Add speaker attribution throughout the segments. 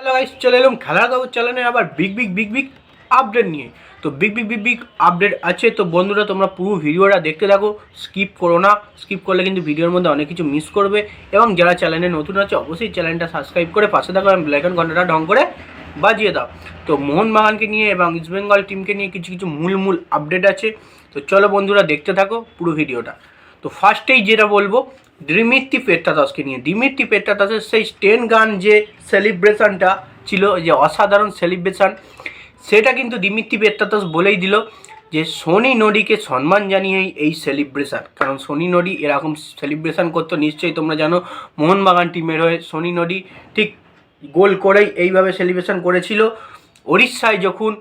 Speaker 1: Hello guys চলে এলাম খেলার খবর চ্যানেলে আবার big big big big update নিয়ে। তো big big big big update আছে। তো বন্ধুরা, তোমরা পুরো ভিডিওটা দেখতে থাকো। স্কিপ করো না। স্কিপ করলে কিন্তু ভিডিওর মধ্যে অনেক কিছু মিস করবে। এবং যারা চ্যানেলে নতুন আছে, অবশ্যই চ্যানেলটা সাবস্ক্রাইব করে পাশে থাকো এবং ব্ল্যাক ঘন্টাটা ঢং করে বাজিয়ে দাও। তো মোহনবাগানকে নিয়ে এবং ইস্টবেঙ্গল টিমকে নিয়ে কিছু কিছু মূল মূল আপডেট আছে। তো চলো বন্ধুরা, দেখতে থাকো পুরো ভিডিওটা। তো ফার্স্টেই যেটা বলব ডিমিত্রি পেট্টাদাসকে নিয়ে। ডিমিত্রি পেট্টাদাসের সেই স্টেন গান যে সেলিব্রেশনটা ছিল যে অসাধারণ সেলিব্রেশন সেটা কিন্তু দিমিত্রি পেট্টাদাস বলেই দিল যে সোনি নদীকে সম্মান জানিয়েই এই সেলিব্রেশন কারণ সোনি নদী এরকম সেলিব্রেশন করতো, নিশ্চয়ই তোমরা জানো, মোহনবাগান টিমের হয়ে সোনি নদী ঠিক গোল করেই এইভাবে সেলিব্রেশন করেছিল। উড়িষ্যায় যখন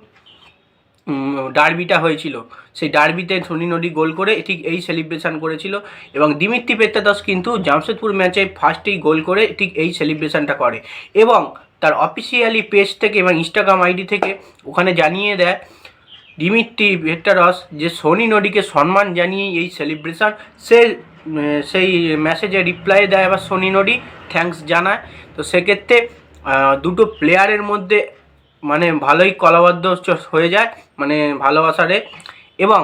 Speaker 1: ডার্বিটা হয়েছিল। সেই ডার্বিতে ধোনি নদী গোল করে ঠিক এই সেলিব্রেশন করেছিল এবং দিমিত্রি পেত্তাদাস কিন্তু জামশেদপুর ম্যাচে ফার্স্টেই গোল করে ঠিক এই সেলিব্রেশনটা করে এবং তার অফিসিয়ালি পেজ থেকে এবং ইনস্টাগ্রাম আইডি থেকে ওখানে জানিয়ে দেয় দিমিত্রি ভেট্টারস যে সোনি নদীকে সম্মান জানিয়ে এই সেলিব্রেশন সে, সেই মেসেজে রিপ্লাই দেয় আবার সোনি নদী থ্যাঙ্কস জানায়। তো সেক্ষেত্রে দুটো প্লেয়ারের মধ্যে মানে ভালোই কলাবদ্ধ হয়ে যায় মানে ভালোবাসারে। এবং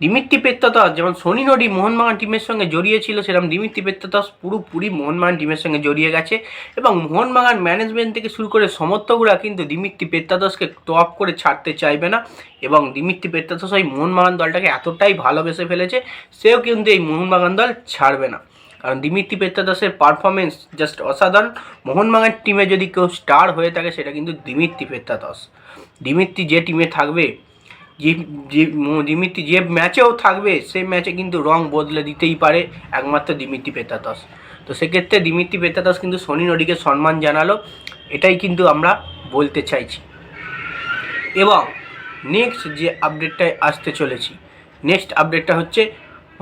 Speaker 1: দিমিত্রি পেত্তাদাস যেমন সোনি নডি মোহনবাগান টিমের সঙ্গে জড়িয়ে ছিল সেরকম দিমিত্রি পেত্তাদাস পুরোপুরি মোহনবাগান টিমের সঙ্গে জড়িয়ে গেছে। এবং মোহনবাগান ম্যানেজমেন্ট থেকে শুরু করে সমর্থকরা কিন্তু দিমিত্রি পেত্তাদাসকে টপ করে ছাড়তে চাইবে না। এবং দিমিত্রি পেত্তাদাস ওই মোহনবাগান দলটাকে এতটাই ভালোবেসে ফেলেছে, সেও কিন্তু এই মোহনবাগান দল ছাড়বে না। কারণ দিমিত্রি পেত্তাদাসের পারফরমেন্স জাস্ট অসাধারণ। মোহনবাগান টিমে যদি কেউ স্টার হয়ে থাকে, সেটা কিন্তু দিমিত্রি পেত্তাদাস দিমিত্রি যে টিমে থাকবে দিমিত্রি যে ম্যাচেও থাকবে সেই ম্যাচে কিন্তু রং বদলে দিতেই পারে একমাত্র দিমিত্রি পেত্তাদাস তো সেক্ষেত্রে দিমিত্রি পেত্তাদাস কিন্তু সোনি নদীকে সম্মান জানালো, এটাই কিন্তু আমরা বলতে চাইছি। এবং নেক্সট যে আপডেটটায় আসতে চলেছি নেক্সট আপডেটটা হচ্ছে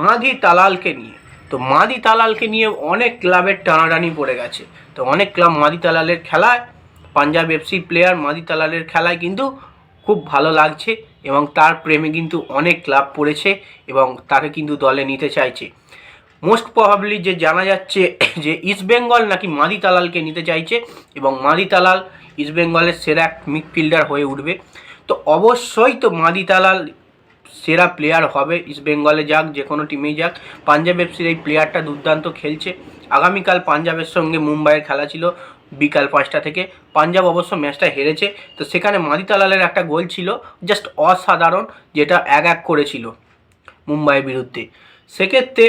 Speaker 1: মাদি তালালকে নিয়ে। তো মাদি তালালকে নিয়ে অনেক ক্লাবের টানাটানি পড়ে গেছে। তো অনেক ক্লাব মাদি তালালের খেলায়, পাঞ্জাব এফসি প্লেয়ার মাদি তালালের খেলায় কিন্তু খুব ভালো লাগছে এবং তার প্রেমে কিন্তু অনেক ক্লাব পড়েছে এবং তাকে কিন্তু দলে নিতে চাইছে। মোস্ট প্রবাবলি যে জানা যাচ্ছে যে ইস্টবেঙ্গল নাকি মাদি তালালকে নিতে চাইছে এবং মাদি তালাল ইস্টবেঙ্গলের সেরা মিডফিল্ডার হয়ে উঠবে। তো অবশ্যই তো মাদি তালাল সেরা প্লেয়ার হবে ইস্টবেঙ্গলে যাক, যে কোনো টিমেই যাক। পাঞ্জাব এফসির এই প্লেয়ারটা দুর্দান্ত খেলছে। আগামীকাল পাঞ্জাবের সঙ্গে মুম্বাইয়ের খেলা ছিল বিকাল পাঁচটা থেকে। পাঞ্জাব অবশ্য ম্যাচটা হেরেছে। তো সেখানে মাদি তালালের একটা গোল ছিল জাস্ট অসাধারণ, যেটা এক এক করেছিল মুম্বাইয়ের বিরুদ্ধে। সেক্ষেত্রে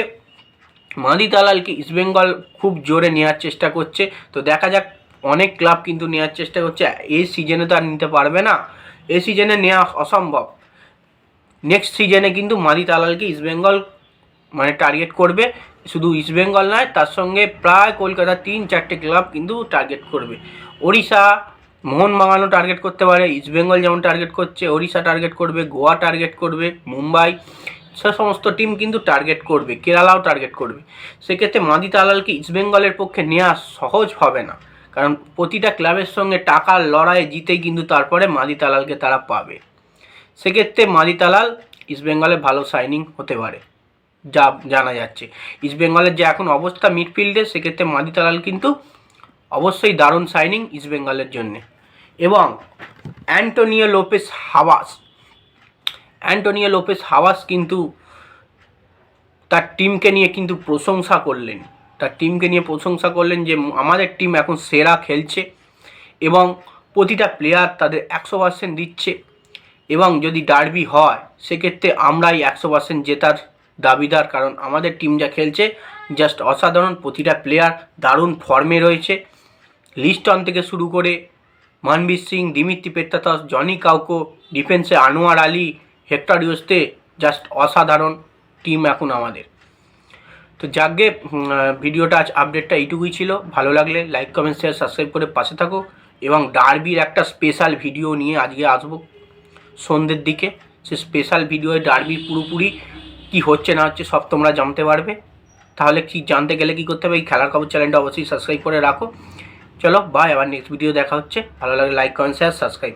Speaker 1: মাদি তালালকে ইস্টবেঙ্গল খুব জোরে নেওয়ার চেষ্টা করছে। তো দেখা যাক, অনেক ক্লাব কিন্তু নেওয়ার চেষ্টা করছে। এই সিজনে তো আর নিতে পারবে না। এই সিজনে নেওয়া অসম্ভব। নেক্সট সিজনে কিন্তু মাদি তালালকে ইস্টবেঙ্গল মানে টার্গেট করবে। শুধু ইস্টবেঙ্গল নয়, তার সঙ্গে প্রায় কলকাতার তিন চারটে ক্লাব কিন্তু টার্গেট করবে। ওড়িশা, মোহনবাগানও টার্গেট করতে পারে। ইস্টবেঙ্গল যেমন টার্গেট করছে, ওড়িশা টার্গেট করবে, গোয়া টার্গেট করবে, মুম্বাই, সে সমস্ত টিম কিন্তু টার্গেট করবে, কেরালাও টার্গেট করবে। সেক্ষেত্রে মাদি তালালকে ইস্টবেঙ্গলের পক্ষে নেওয়া সহজ হবে না। কারণ প্রতিটা ক্লাবের সঙ্গে টাকার লড়াইয়ে জিতেই কিন্তু তারপরে মাদি তালালকে তারা পাবে। সেক্ষেত্রে মাদি তালাল ইস্টবেঙ্গলে ভালো সাইনিং হতে পারে, যা জানা যাচ্ছে। ইস্টবেঙ্গলের যে এখন অবস্থা মিডফিল্ডে সেক্ষেত্রে মাদি তালাল কিন্তু অবশ্যই দারুণ সাইনিং ইস্টবেঙ্গলের জন্যে। এবং Antonio Lopez Habas, Antonio Lopez Habas কিন্তু তার টিমকে নিয়ে কিন্তু প্রশংসা করলেন। তার টিমকে নিয়ে প্রশংসা করলেন যে, আমাদের টিম এখন সেরা খেলছে এবং প্রতিটা প্লেয়ার তাদের একশো পার্সেন্ট দিচ্ছে। এবং যদি ডার্বি হয়, সেক্ষেত্রে আমরাই একশো পার্সেন্ট জেতার দাবিদার। কারণ আমাদের টিম যা খেলছে জাস্ট অসাধারণ। প্রতিটা প্লেয়ার দারুণ ফর্মে রয়েছে। লিস্টন থেকে শুরু করে Manvir Singh Dimitri Petratos, Joni Kauko ডিফেন্সে Anwar Ali, Hector Yuste just অসাধারণ টিম এখন আমাদের। তো যাকগে ভিডিওটা আজ আপডেটটা এইটুকুই ছিল। ভালো লাগলে লাইক কমেন্ট শেয়ার সাবস্ক্রাইব করে পাশে থাকো এবং ডার্বির একটা স্পেশাল ভিডিও নিয়ে আজকে আসব। সন্ধ্যের দিকে। সে স্পেশাল ভিডিওয়ে ডার্বি পুরোপুরি কি হচ্ছে না হচ্ছে সব তোমরা জানতে পারবে। তাহলে কি জানতে গেলে কি করতে হবে? এই খেলার খবর চ্যানেলটা অবশ্যই সাবস্ক্রাইব করে রাখো। চলো বাই আবার নেক্সট ভিডিও দেখা হচ্ছে। ভালো লাগে লাইক কমেন্ট শেয়ার সাবস্ক্রাইব